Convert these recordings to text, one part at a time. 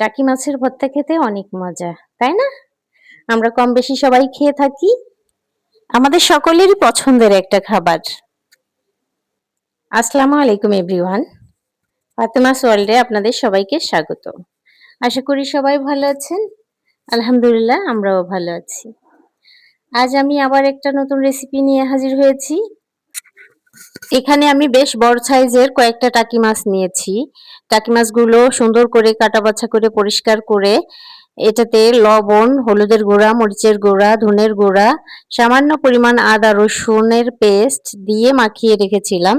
টাকি মাছের ভর্তা খেতে অনেক মজা, তাই না? আমরা কম বেশি সবাই খেয়ে থাকি। আমাদের সকলেরই পছন্দের একটা খাবার। আসসালামু আলাইকুম, এভরিওয়ান। ফাতেমাস ওয়ার্ল্ডে আপনাদের সবাইকে স্বাগত। আশা করি সবাই ভালো আছেন। আলহামদুলিল্লাহ, আমরাও ভালো আছি। আজ আমি আবার একটা নতুন রেসিপি নিয়ে হাজির হয়েছি। এখানে আমি বেশ বড় সাইজের কয়েকটা টাকি মাছ নিয়েছি। টাকি মাছগুলো সুন্দর করে কাটা বাছা করে পরিষ্কার করে এটাতে লবণ, হলুদের গুঁড়া, মরিচের গুঁড়া, ধনের গুঁড়া, সামান্য পরিমাণ আদা, রসুনের পেস্ট দিয়ে মাখিয়ে রেখেছিলাম।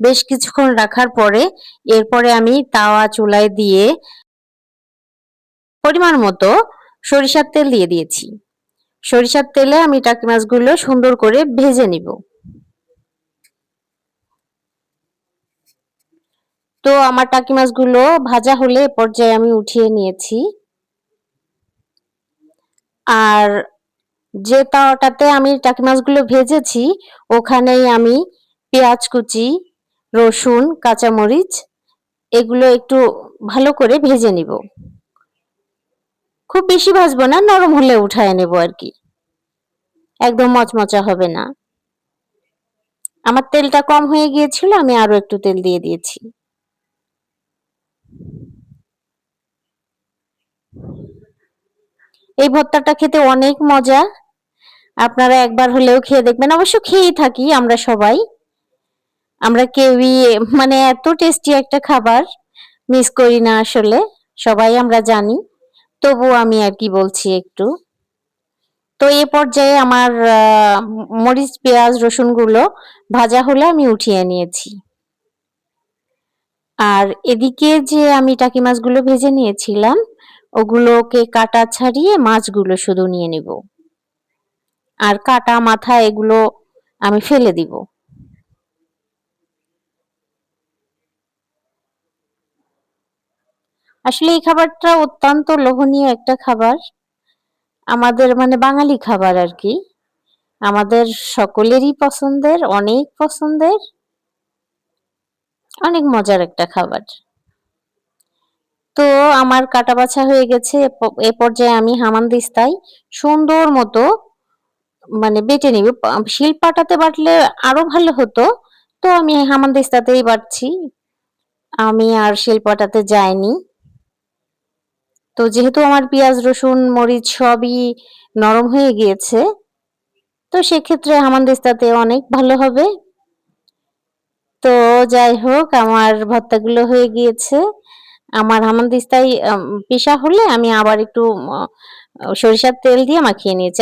বেশ কিছুক্ষণ রাখার পরে এরপরে আমি তাওয়া চুলায় দিয়ে পরিমাণ মতো সরিষার তেল দিয়ে দিয়েছি। সরিষার তেলে আমি টাকি মাছগুলো সুন্দর করে ভেজে নিব। তো আমার টাকি মাছগুলো ভাজা হলে পর্যায়ে আমি উঠিয়ে নিয়েছি। আর যে তাওয়াটাতে আমি টাকি মাছগুলো ভেজেছি, ওখানেই আমি পেঁয়াজ কুচি, রসুন, কাঁচামরিচ, এগুলো একটু ভালো করে ভেজে নিব। খুব বেশি ভাজবো না, নরম হলে উঠায় নেব আর কি। একদম মচমচা হবে না। আমার তেলটা কম হয়ে গিয়েছিল, আমি আরও একটু তেল দিয়ে দিয়েছি। এই ভর্তাটা খেতে অনেক মজা। আপনারা একবার হলেও খেয়ে দেখবেন। অবশ্য খেয়েই থাকি আমরা সবাই। আমরা কেউই মানে এত টেস্টি একটা খাবার মিস করি না আসলে। সবাই আমরা জানি। তবু আমি আর কি বলছি একটু। তো এ পর্যায়ে আমার মরিচ, পেঁয়াজ, রসুনগুলো ভাজা হলে আমি উঠিয়ে নিয়েছি। আর এদিকে যে আমি টাকি মাছগুলো ভেজে নিয়েছিলাম ওগুলোকে কাটা ছাড়িয়ে মাছগুলো শুধু নিয়ে নিব। আর কাটা মাথা এগুলো আমি ফেলে দিব। আসলে এই খাবারটা অত্যন্ত লোভনীয় একটা খাবার। আমাদের মানে বাঙালি খাবার আর কি। আমাদের সকলেরই পছন্দের, অনেক পছন্দের, অনেক মজার একটা খাবার। তো আমার কাটা বাছা হয়ে গেছে, এ পর্যায়ে আমি হামান হামানদিস্তায় সুন্দর মতো মানে বেটে নিব। শিল পাটাতে বাটলে আরও ভালো হতো। তো আমি হামানদিস্তাতেই বাটছি। আমি আর শিল পাটাতে যাইনি। তো যেহেতু আমার পেঁয়াজ, রসুন, মরিচ সবই নরম হয়ে গিয়েছে, তো সেক্ষেত্রে হামানদিস্তাতে অনেক ভালো হবে। তো যাই হোক, আমার ভর্তাগুলো হয়ে গিয়েছে। আমার হামানদিস্তায় পিসা হলে আমি আবার একটু সরিষার তেল দিয়ে মাখিয়ে নিয়েছি।